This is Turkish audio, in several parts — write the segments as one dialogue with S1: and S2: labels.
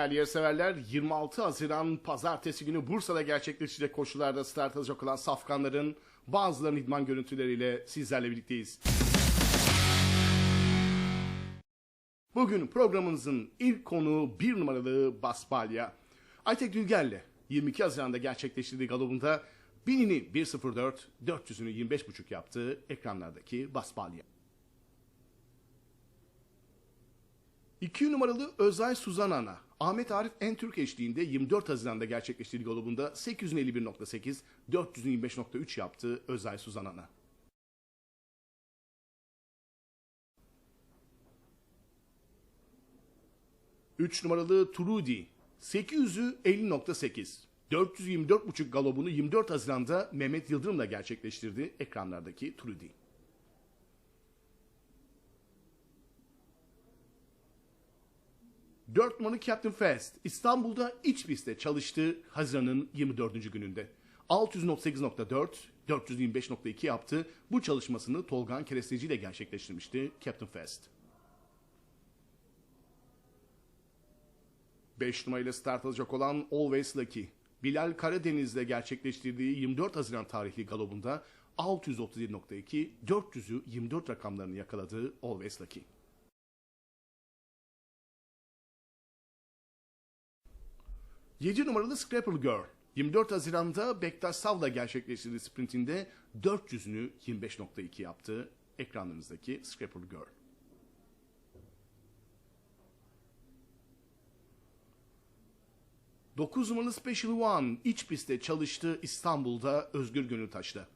S1: Değerli yarışseverler 26 Haziran Pazartesi günü Bursa'da gerçekleşecek koşularda start alacak olan safkanların bazılarının idman görüntüleriyle sizlerle birlikteyiz. Bugün programımızın ilk konuğu bir numaralı Basbalya. Aytek Dülger'le 22 Haziran'da gerçekleştirdiği galobunda binini 1.04, 400'ünü 25.5 yaptığı ekranlardaki Basbalya. 2 numaralı Özay Suzanana, Ahmet Arif Entürk eşliğinde 24 Haziran'da gerçekleştirdiği golubunda 851.8, 425.3 yaptı Özay Suzanana. Üç numaralı Trudi, 800'ü 50.8, 424.5 galobunu 24 Haziran'da Mehmet Yıldırım'la gerçekleştirdi ekranlardaki Trudi. 4 numaralı Captain Fast İstanbul'da iç pistte çalıştı Haziran'ın 24. gününde. 638.4, 425.2 yaptı. Bu çalışmasını Tolgan Keresteci ile gerçekleştirmişti Captain Fast. 5 numarayla start alacak olan Always Lucky. Bilal Karadeniz'le gerçekleştirdiği 24 Haziran tarihli galobunda 637.2, 400'ü 24 rakamlarını yakaladığı Always Lucky. 7 numaralı Scrapple Girl. 24 Haziran'da Bektaş Sav'la gerçekleştirdiği sprintinde 400'ünü 25.2 yaptı. Ekranlarınızdaki Scrapple Girl. Dokuz numaralı Special One iç pistte çalıştı İstanbul'da Özgür Gönültaş'ta.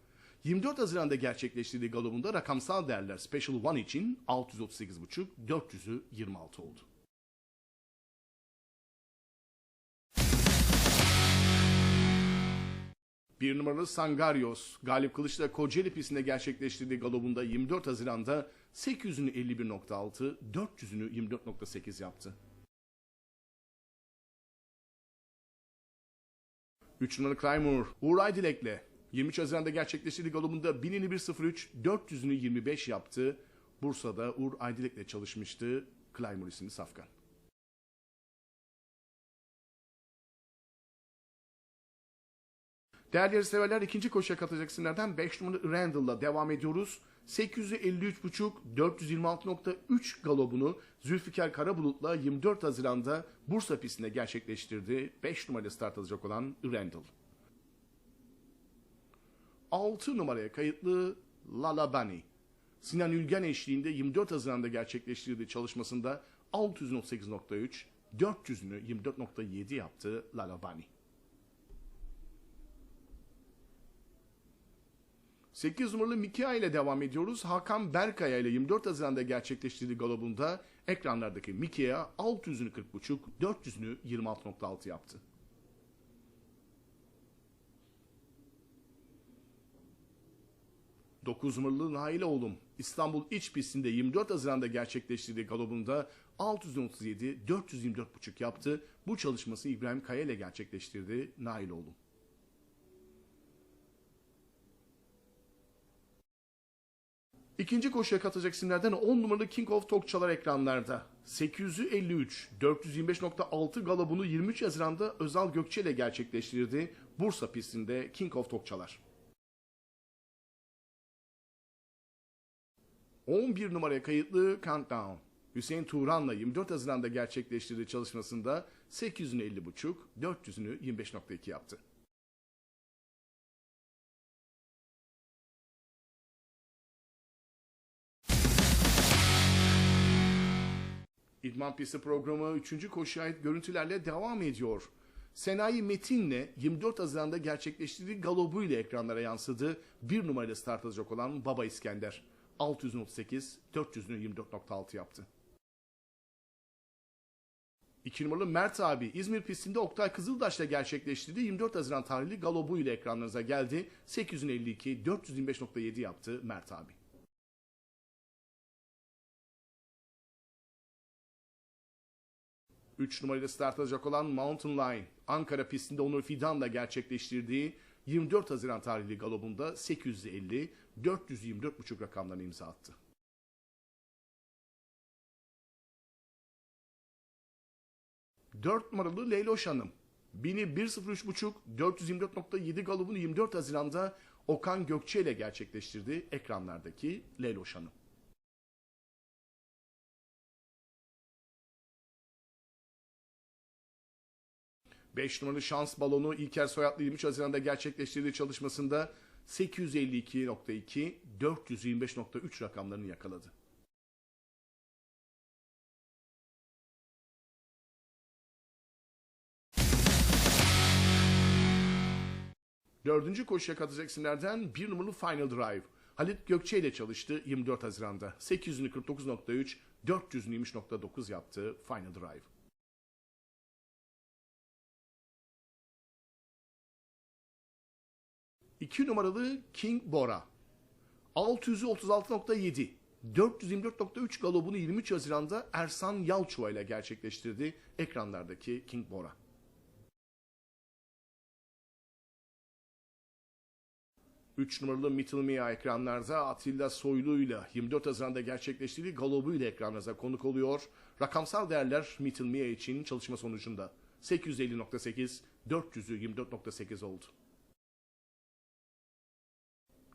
S1: 24 Haziran'da gerçekleştirdiği galobunda rakamsal değerler Special One için 638.5, 400'ü 26 oldu. Bir numaralı Sangarios, Galip Kılıç'la Kocaeli pistinde gerçekleştirdiği galobunda 24 Haziran'da 800'ünü 51.6, 400'ünü 24.8 yaptı. 3 numaralı Clymer, Uğur Aydilek'le 23 Haziran'da gerçekleştirdiği galobunda 1000'ini 1.03, 400'ünü 25 yaptı. Bursa'da Uğur Aydilek'le çalışmıştı Clymer isimli safkan. Değerli yarışseverler ikinci koşuya katılacak isimlerden 5 numaralı Randall'la devam ediyoruz. 853.5 426.3 galobunu Zülfikar Karabulut'la 24 Haziran'da Bursa pistinde gerçekleştirdi. 5 numarayla start alacak olan Randall. 6 numaraya kayıtlı Lalabani. Sinan Ülgen eşliğinde 24 Haziran'da gerçekleştirdiği çalışmasında 638.3, 400'ünü 24.7 yaptı Lalabani. 8 numaralı Mikia ile devam ediyoruz. Hakan Berkaya ile 24 Haziran'da gerçekleştirdiği galobunda ekranlardaki Mikia 600'ünü 40.5, 400'ünü 26.6 yaptı. Dokuz numaralı Nail oğlum İstanbul iç pistinde 24 Haziran'da gerçekleştirdiği galobunda 637, 424.5 yaptı. Bu çalışması İbrahim Kaya ile gerçekleştirdi Nail oğlum. İkinci koşuya katılacak isimlerden 10 numaralı King of Tokçalar ekranlarda. 853, 425.6 galobunu 23 Haziran'da Özal Gökçe ile gerçekleştirdi. Bursa pistinde King of Tokçalar. 11 numaraya kayıtlı Countdown. Hüseyin Turan'la 24 Haziran'da gerçekleştirdiği çalışmasında 850.5, 400'ünü 25.2 yaptı. İdman Pisti programı 3. koşuya ait görüntülerle devam ediyor. Senayi Metin'le 24 Haziran'da gerçekleştirdiği galobu ile ekranlara yansıdı. Bir numarayla start alacak olan Baba İskender. 638, 400'ünü 24.6 yaptı. 2 numaralı Mert abi İzmir pistinde Oktay Kızıldaş'la gerçekleştirdiği 24 Haziran tarihli galobu ile ekranlarınıza geldi. 852, 425.7 yaptı Mert abi. 3 numarayla start alacak olan Mountain Line, Ankara pistinde Onur Fidan'la gerçekleştirdiği 24 Haziran tarihli galobunda 850, 424.5 rakamlarını imza attı. 4 numaralı Leyloş Hanım. 1000'i 1.03.5 424.7 galobunu 24 Haziran'da Okan Gökçe ile gerçekleştirdi ekranlardaki Leyloş Hanım. Beş numaralı şans balonu İlker Soyatlı 23 Haziran'da gerçekleştirdiği çalışmasında 852.2, 425.3 rakamlarını yakaladı. Dördüncü koşuya katılacak isimlerden bir numaralı Final Drive. Halit Gökçe ile çalıştı 24 Haziran'da. 800'ünü 49.3, 400'ünü 23.9 yaptı Final Drive. İki numaralı King Bora. 600'ü 36.7, 424.3 galobunu 23 Haziran'da Ersan Yalçova ile gerçekleştirdi ekranlardaki King Bora. Üç numaralı Mittel Mia ekranlarda Atilla Soylu ile 24 Haziran'da gerçekleştirdiği Galobu ile ekranlarınıza konuk oluyor. Rakamsal değerler Mittel Mia için çalışma sonucunda 850.8, 400'ü 24.8 oldu.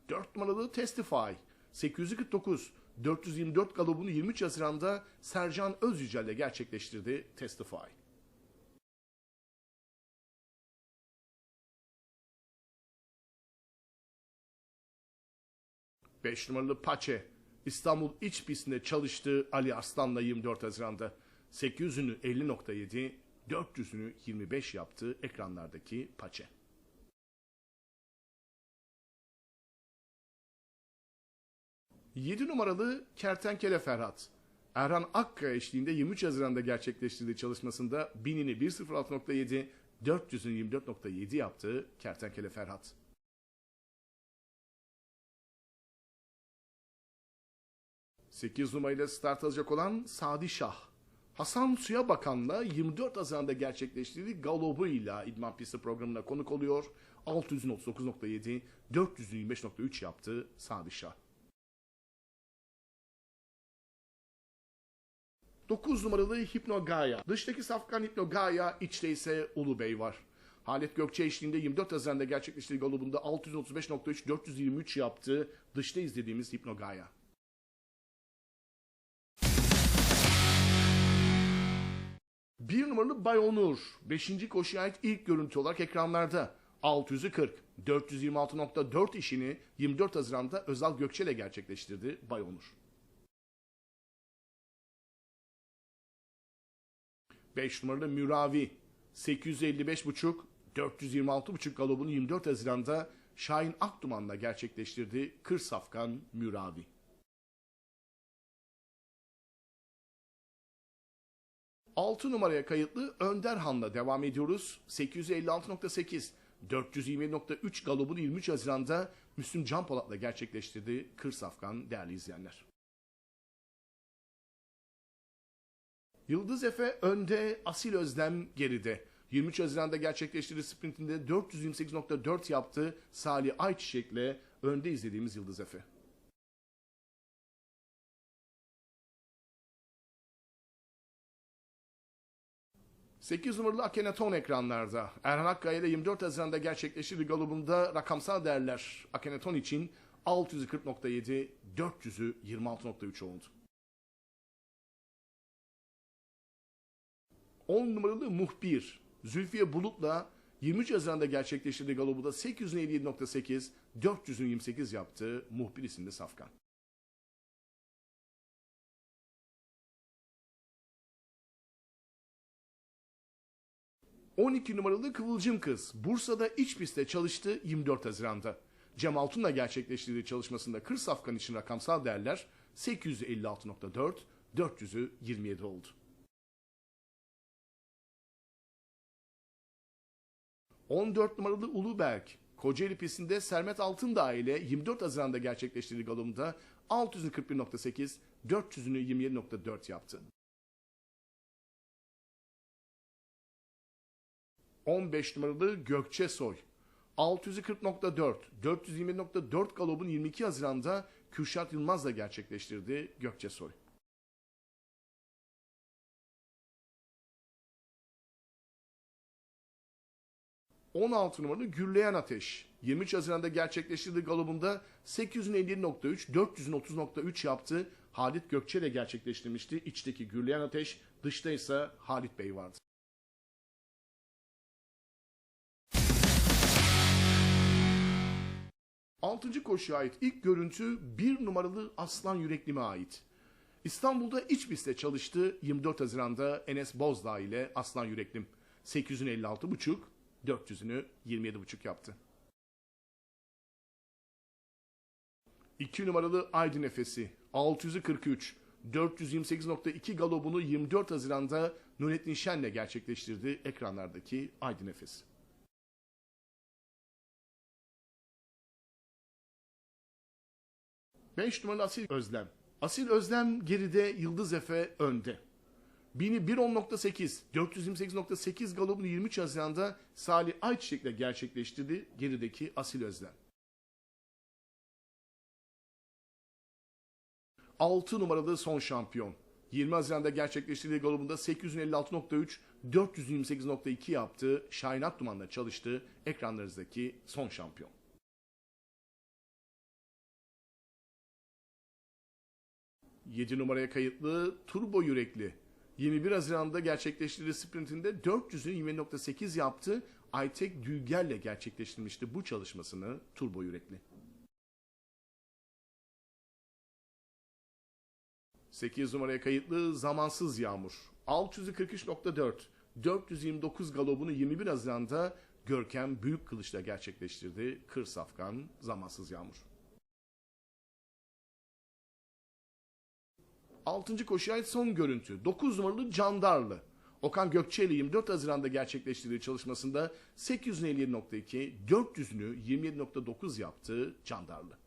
S1: 4 numaralı Testify 849 424 galobunu 23 Haziran'da Sercan Özyücel ile gerçekleştirdi Testify. Beş numaralı Paçe İstanbul iç pistinde çalıştığı Ali Arslan'la 24 Haziran'da 800'ünü 50.7 400'ünü 25 yaptı ekranlardaki Paçe. 7 numaralı Kertenkele Ferhat. Erhan Akkaya eşliğinde 23 Haziran'da gerçekleştirdiği çalışmasında 1000'ini 1.06.7, 400'ünü 24.7 yaptığı Kertenkele Ferhat. Sekiz numarayla start alacak olan Sadi Şah. Hasan Suya Bakan'la 24 Haziran'da gerçekleştirdiği Galobu ile İdman Pisti programına konuk oluyor. 600'ün 39.7, 400'ün 25.3 yaptı Sadi Şah. 9 numaralı Hipnogaya. Dıştaki safkan Hipnogaya, içte ise Ulubey var. Halit Gökçe eşliğinde 24 Haziran'da gerçekleştirdiği galobunda 635.3, 423 yaptı. Dışta izlediğimiz Hipnogaya. Bir numaralı Bayonur. 5. koşuya ait ilk görüntü olarak ekranlarda. 600'ü 40, 426.4 işini 24 Haziran'da Özal Gökçe ile gerçekleştirdi Bayonur. 5 numaralı Müravi 855.5 426.5 galobunu 24 Haziran'da Şahin Akduman'la gerçekleştirdi Kır Safkan Müravi. Altı numaraya kayıtlı Önder Han'la devam ediyoruz. 856.8 427.3 galobunu 23 Haziran'da Müslüm Can Polat'la gerçekleştirdi Kır Safkan değerli izleyenler. Yıldız Efe önde, Asil Özlem geride. 23 Haziran'da gerçekleştirdiği sprintinde 428.4 yaptı. Salih Ayçiçek'le önde izlediğimiz Yıldız Efe. Sekiz numaralı Akhenaton ekranlarda. Erhan Akkaya ile 24 Haziran'da gerçekleştirdiği galobunda rakamsal değerler Akhenaton için 640.7, 400'ü 26.3 oldu. 10 numaralı muhbir Zülfiye Bulut'la 23 Haziran'da gerçekleştirdiği galobuda 857.8, 400'ün 28 yaptığı muhbir isimli Safkan. ...12 numaralı Kıvılcım Kız... ...Bursa'da iç pistte çalıştı 24 Haziran'da. Cem Altun'la gerçekleştirdiği çalışmasında Kır Safkan için rakamsal değerler... ...856.4, 400'ü 27 oldu. 14 numaralı Uluberk, Kocaeli pistinde Sermet Altındağ ile 24 Haziran'da gerçekleştirdiği galomda 641.8, 400'ünü 27.4 yaptı. 15 numaralı Gökçe Soy, 640.4, 420.4 galobun 22 Haziran'da Kürşat Yılmaz'la gerçekleştirdi Gökçe Soy. 16 numaralı Gürleyen Ateş. 23 Haziran'da gerçekleştirdiği galobunda 857.3, 430.3 yaptı. Halit Gökçe ile gerçekleştirmişti. İçteki Gürleyen Ateş, dışta ise Halit Bey vardı. Altıncı koşuya ait ilk görüntü bir numaralı Aslan Yüreklim'e ait. İstanbul'da iç pistte çalıştı 24 Haziran'da Enes Bozdağ ile Aslan Yüreklim. 856,5, 400'ünü 27,5 yaptı. 2 numaralı Aydın Efes'i 643, 428.2 galobunu 24 Haziran'da Nurettin Şen'le gerçekleştirdi ekranlardaki Aydın Efes. Beş numaralı Asil Özlem. Asil Özlem geride, Yıldız Efe önde. Bini 1.10.8, 428.8 galobunu 23 Haziran'da Salih Ayçiçek'le gerçekleştirdi gerideki Asil Özlem. 6 numaralı son şampiyon. 20 Haziran'da gerçekleştirdiği galobunda 856.3, 428.2 yaptı. Şahin Akduman'la çalıştı. Ekranlarınızdaki son şampiyon. Yedi numaraya kayıtlı Turbo Yürekli. 21 Haziran'da gerçekleştirdiği sprintinde 400'ün 20.8 yaptı. Aytek Dülger'le gerçekleştirmişti bu çalışmasını Turbo Yürekli. 8 numaraya kayıtlı Zamansız Yağmur. 643.4, 429 galobunu 21 Haziran'da Görkem Büyük Kılıç'la gerçekleştirdi. Kır Safkan Zamansız Yağmur. 6. koşuya ait son görüntü. 9 numaralı Candarlı. Okan Gökçe ile 24 Haziran'da gerçekleştirdiği çalışmasında 857.2, 400'ünü 27.9 yaptı Candarlı.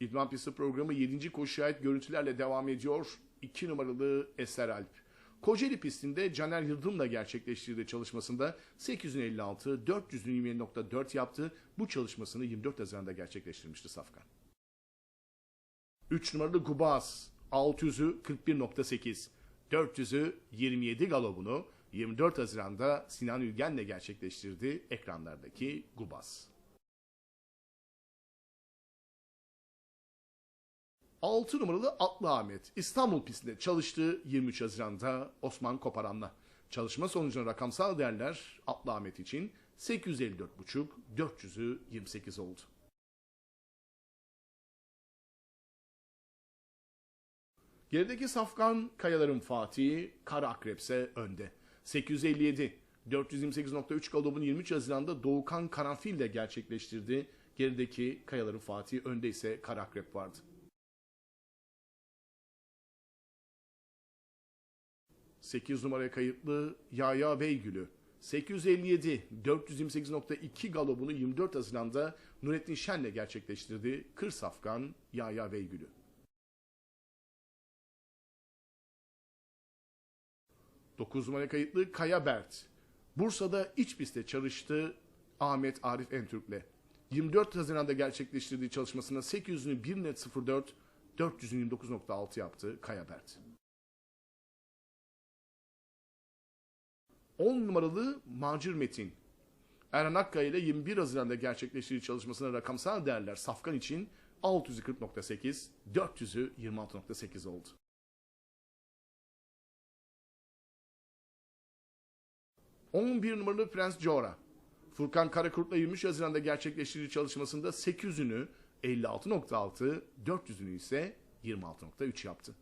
S1: İdman Pisti programı 7. koşuya ait görüntülerle devam ediyor. 2 numaralı Eser Alp. Kocaeli pistinde Caner Yıldırım'la gerçekleştirdiği çalışmasında 856, 400'ün 27.4 yaptı. Bu çalışmasını 24 Haziran'da gerçekleştirmişti Safkan. 3 numaralı Gubaz 600'ü 41.8, 400'ü 27 galobunu 24 Haziran'da Sinan Ülgen'le gerçekleştirdi ekranlardaki Gubaz. 6 numaralı Atlı Ahmet İstanbul pistinde çalıştığı 23 Haziran'da Osman Koparan'la. Çalışma sonucunda rakamsal değerler Atlı Ahmet için 854,5, 400'ü 28 oldu. Gerideki Safkan Kayaların Fatih'i Kara Akrepse önde. 857, 428.3 galobunu 23 Haziran'da Doğukan Karanfil ile gerçekleştirdi. Gerideki Kayaların Fatih önde ise Kara Akrep vardı. 8 numaraya kayıtlı Yaya Beygül'ü. 857, 428.2 galobunu 24 Haziran'da Nurettin Şen'le gerçekleştirdi. Kır Safkan Yaya Beygül'ü. Dokuz numara kayıtlı Kaya Bert. Bursa'da iç pistte çalıştı Ahmet Arif Entürk'le. 24 Haziran'da gerçekleştirdiği çalışmasında 800'ünü 1 net 04, 400'ünü 29.6 yaptı Kaya Bert. 10 numaralı Macir Metin. Erhan Akkaya ile 21 Haziran'da gerçekleştirdiği çalışmasına rakamsal değerler Safkan için 640.8, 400'ü 26.8 oldu. ...11 numaralı Prens Jora. Furkan Karakurt'la 23 Haziran'da gerçekleştirdiği çalışmasında 800'ünü 56.6, 400'ünü ise 26.3 yaptı.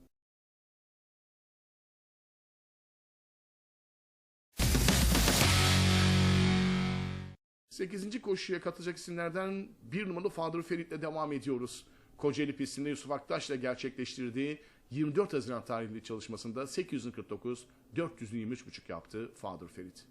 S1: 8. koşuya katılacak isimlerden bir numaralı Fadır Ferit'le devam ediyoruz. Kocaeli pistinde Yusuf Aktaş'la gerçekleştirdiği 24 Haziran tarihli çalışmasında 849, 423,5 yaptı Fadır Ferit.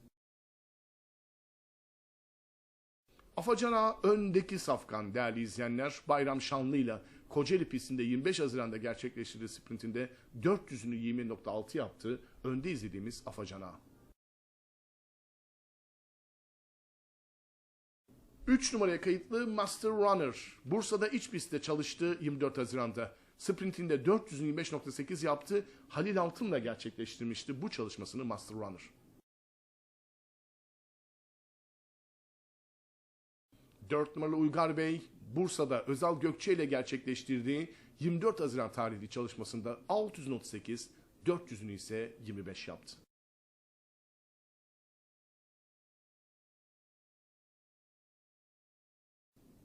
S1: Afacana öndeki safkan değerli izleyenler Bayram Şanlı'yla Kocaeli pistinde 25 Haziran'da gerçekleştirdiği sprintinde 400'ünü 20.6 yaptı. Önde izlediğimiz Afacana. 3 numaraya kayıtlı Master Runner. Bursa'da iç pistte çalıştı 24 Haziran'da. Sprintinde 425.8 yaptı. Halil Altın'la gerçekleştirmişti bu çalışmasını Master Runner. Dört numaralı Uygar Bey, Bursa'da Özal Gökçe ile gerçekleştirdiği 24 Haziran tarihli çalışmasında 638, 400'ünü ise 25 yaptı.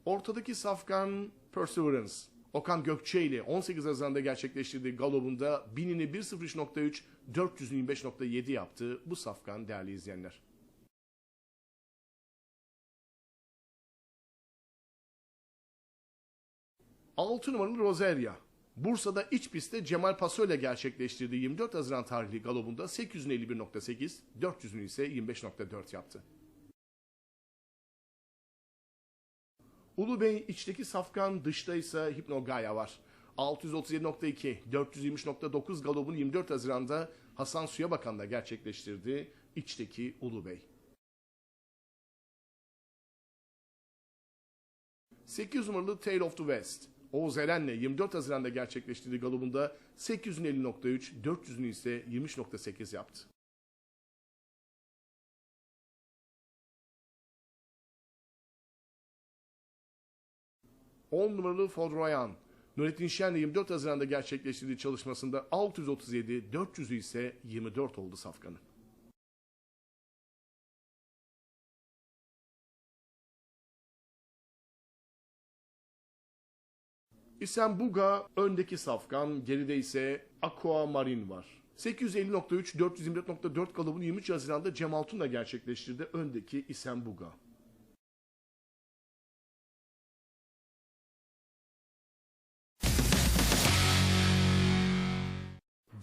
S1: Ortadaki safkan Perseverance. Okan Gökçe ile 18 Haziran'da gerçekleştirdiği galobunda 1000'ini 1.03.3, 400'ünü 25.7 yaptı. Bu safkan değerli izleyenler. Altı numaralı Rosaria. Bursa'da iç pistte Cemal Paso ile gerçekleştirdiği 24 Haziran tarihli galobunda 851.8, 400'ünü ise 25.4 yaptı. Ulu Bey içteki safkan, dışta ise Hipnogaya var. 637.2, 423.9 galobunu 24 Haziran'da Hasan Suyabakan'la gerçekleştirdi. İçteki Ulu Bey. 8 numaralı Tale of the West. Oğuz Eren'le 24 Haziran'da gerçekleştirdiği galobunda 850.3, 400'ünü ise 23.8 yaptı. On numaralı Fodroyan. Nurettin Şen'le 24 Haziran'da gerçekleştirdiği çalışmasında 637, 400'ü ise 24 oldu safkanı. İsem Buga öndeki safkan, geride ise Aquamarine var. 850.3, 424.4 kalıbını 23 Haziran'da Cem Altun'la gerçekleştirdi. Öndeki İsem Buga.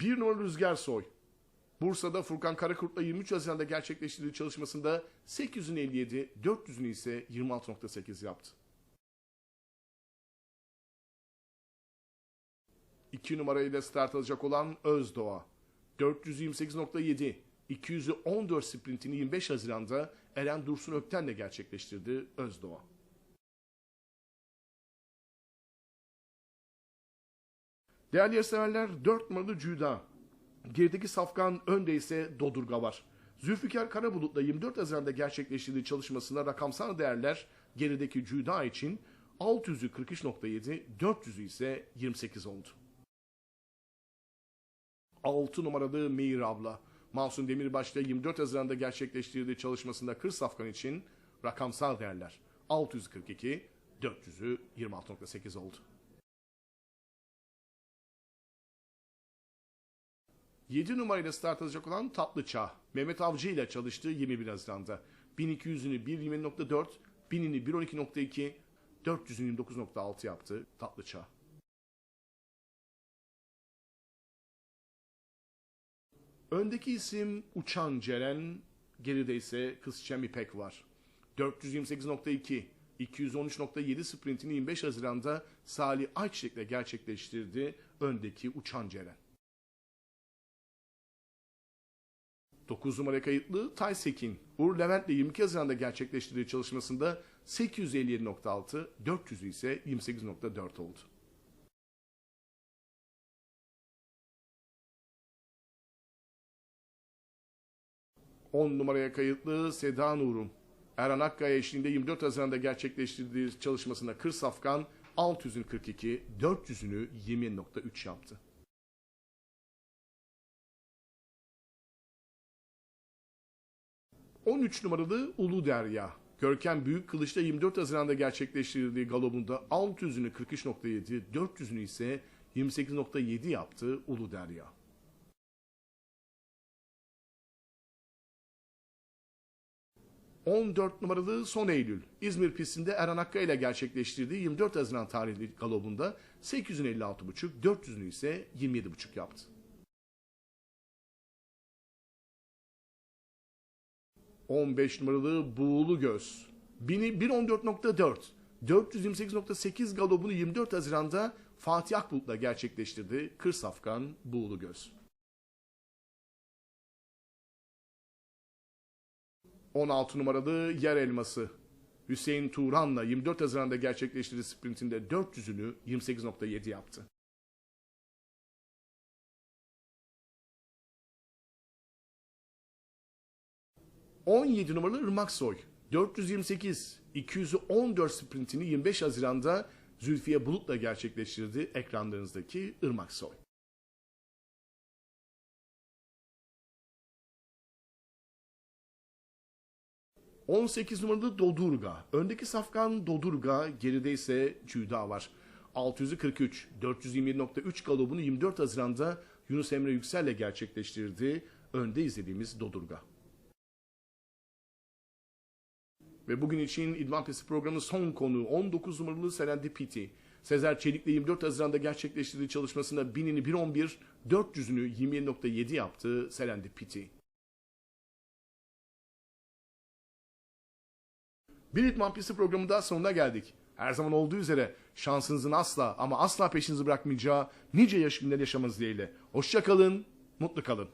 S1: Bir numaralı Rüzgar Soy. Bursa'da Furkan Karakurt'la 23 Haziran'da gerçekleştirdiği çalışmasında 857, 400'ünü ise 26.8 yaptı. 2 numarayla start alacak olan Özdoğa. 428.7, 214 sprintini 25 Haziran'da Eren Dursun Ökten'le gerçekleştirdi Özdoğa. Değerli yarışseverler 4 numaralı Cüda. Gerideki Safkan, önde ise Dodurga var. Zülfikar Karabulut'la 24 Haziran'da gerçekleştirdiği çalışmasında rakamsal değerler gerideki Cüda için 600'ü 43.7, 400'ü ise 28 oldu. 6 numaralı Meir abla. Mahsun Demirbaş'ta 24 Haziran'da gerçekleştirdiği çalışmasında Kır Safkan için rakamsal değerler 642, 400'ü 26.8 oldu. 7 numarayla start alacak olan Tatlı Çağ. Mehmet Avcı ile çalıştığı 21 Haziran'da. 1200'ünü 1.20.4, 1000'ini 1.12.2, 400'ünü 29.6 yaptı Tatlı Çağ. Öndeki isim Uçan Ceren, geride ise Kızçem İpek var. 428.2, 213.7 sprintini 25 Haziran'da Salih Ayçiçek'le gerçekleştirdi öndeki Uçan Ceren. 9 numara kayıtlı Taysekin, Uğur Levent'le 22 Haziran'da gerçekleştirdiği çalışmasında 857.6, 400'ü ise 28.4 oldu. On numaraya kayıtlı Seda Nur'un Erhan Akkaya eşliğinde 24 Haziran'da gerçekleştirdiği çalışmasında Kır Safkan 600'ün 42, 400'ünü 20.3 yaptı. ...13 numaralı Ulu Derya. Görkem Büyük Kılıç'ta 24 Haziran'da gerçekleştirdiği galobunda 600'ünü 43.7, 400'ünü ise 28.7 yaptı Ulu Derya. 14 numaralı Son Eylül İzmir pistinde Erhan Hakkı ile gerçekleştirdiği 24 Haziran tarihli galobunda 856.5, 400'ünü ise 27.5 yaptı. ...15 numaralı Buğulu Göz. 1.14.4, 428.8 galobunu 24 Haziran'da Fatih Akbulut'la gerçekleştirdi Kır Safkan Buğulu Göz. 16 numaralı yer elması. Hüseyin Turan'la 24 Haziran'da gerçekleştirdiği sprintinde 400'ünü 28.7 yaptı. 17 numaralı Irmak Soy 428 214 sprintini 25 Haziran'da Zülfiye Bulut'la gerçekleştirdi ekranlarınızdaki Irmak Soy. ...18 numaralı Dodurga. Öndeki safkan Dodurga, geride ise Cüda var. 643, 427.3 galobunu 24 Haziran'da Yunus Emre Yüksel'le gerçekleştirdi. Önde izlediğimiz Dodurga. Ve bugün için İdman Pisti programının son konu 19 numaralı Serendipity. Sezer Çelik'le 24 Haziran'da gerçekleştirdiği çalışmasında 1000'ini 1.11, 400'ünü 27.7 yaptı Serendipity. Bir İdman Pisti programında sonuna geldik. Her zaman olduğu üzere şansınızın asla ama asla peşinizi bırakmayacağı nice yaş günler yaşamanız dileğiyle. Hoşça kalın, mutlu kalın.